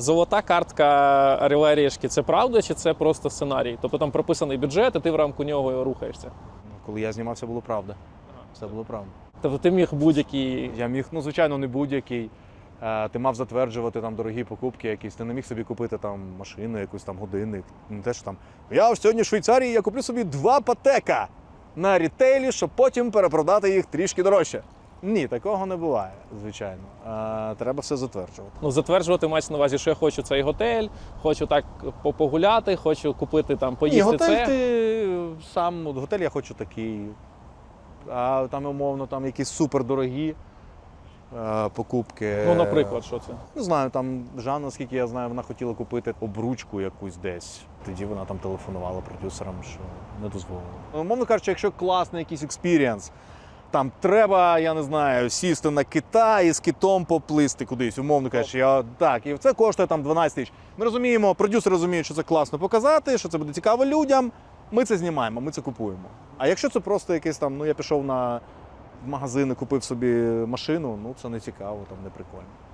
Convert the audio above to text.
Золота картка Релерієшки це правда чи це просто сценарій? Тобто там прописаний бюджет, і ти в рамку нього рухаєшся. Ну, Коли я знімався, було правда. Це було правда. Тобто ти міг будь-який. Я міг, ну звичайно, не будь-який. Е, Ти мав затверджувати там дорогі покупки якісь. Ти не міг собі купити там машину, якусь там годинник. Не те, що там. Я сьогодні в Швейцарії я куплю собі два патека на рітейлі, щоб потім перепродати їх трішки дорожче. Ні, такого не буває, звичайно. Е, Треба все затверджувати. Ну, затверджувати мається на увазі, що я хочу цей готель, хочу так погуляти, хочу купити там, Ні, поїсти готель це. ти сам, от готель я хочу такий. А там, умовно, там якісь супердорогі е, покупки. Ну, наприклад, що це? Не знаю, там Жанна, наскільки я знаю, вона хотіла купити обручку якусь десь. Тоді вона там телефонувала продюсерам, що не дозволили. Ну, Умовно кажучи, якщо класний якийсь експірієнс, там треба, я не знаю, сісти на кита і з китом поплисти кудись, умовно кажучи, я так, і це коштує там 12 тисяч. Ми розуміємо, продюсери розуміють, що це класно показати, що це буде цікаво людям. Ми це знімаємо, ми це купуємо. А якщо це просто якийсь там, ну я пішов на магазин і купив собі машину, ну це не цікаво, там не прикольно.